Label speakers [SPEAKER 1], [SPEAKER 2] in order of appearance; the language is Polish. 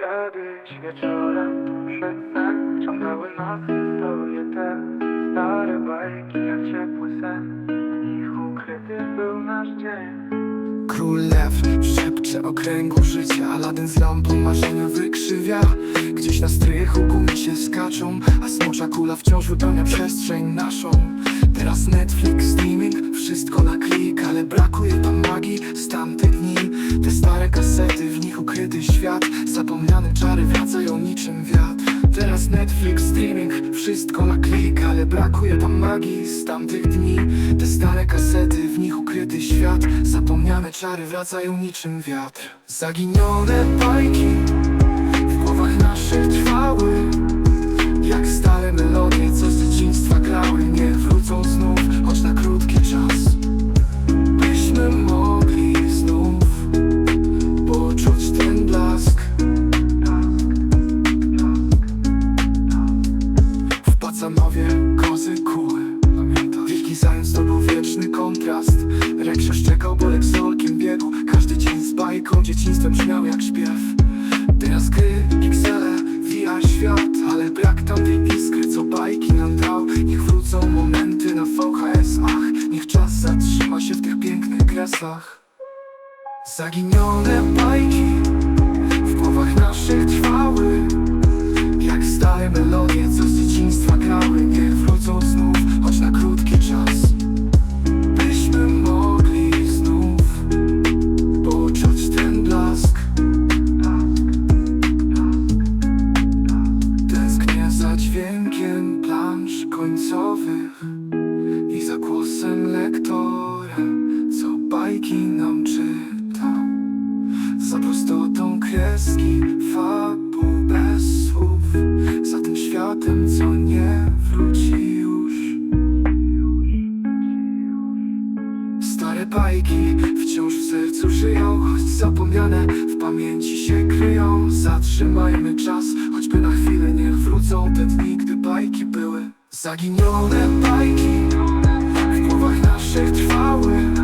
[SPEAKER 1] Kiedyś wieczorem przed snem Ciągnęły nas te Stare bajki jak ciepły sen. Ich ukryty był nasz dzień.
[SPEAKER 2] Król lew szepcze o kręgu życia Aladyn z lampą marzenia wykrzywia. Gdzieś na strychu gumisie skaczą A smocza kula wciąż wypełnia przestrzeń naszą. Teraz Netflix, streaming, wszystko na klik Ale brakuje tam magii. Z tamtych dni Te stare kasety, ukryty świat. Zapomniane czary wracają niczym wiatr. Teraz Netflix, streaming, wszystko na klik Ale brakuje tam magii z tamtych dni. Te stare kasety, w nich ukryty świat. Zapomniane czary wracają niczym wiatr. Zaginione bajki dzieciństwem brzmiał jak śpiew. Teraz gry, piksele, VR świat Ale brak tamtej iskry, co bajki nam dał. Niech wrócą momenty na VHS Ach, niech czas zatrzyma się w tych pięknych kresach. Zaginione bajki I za głosem lektora, co bajki nam czyta. Za prostotą kreski, fabuł bez słów Za tym światem, co nie wróci już. Stare bajki wciąż w sercu żyją Choć zapomniane w pamięci się kryją. Zatrzymajmy czas, choćby na chwilę niech wrócą te dni, gdy bajki były Zaginione bajki w głowach naszych trwały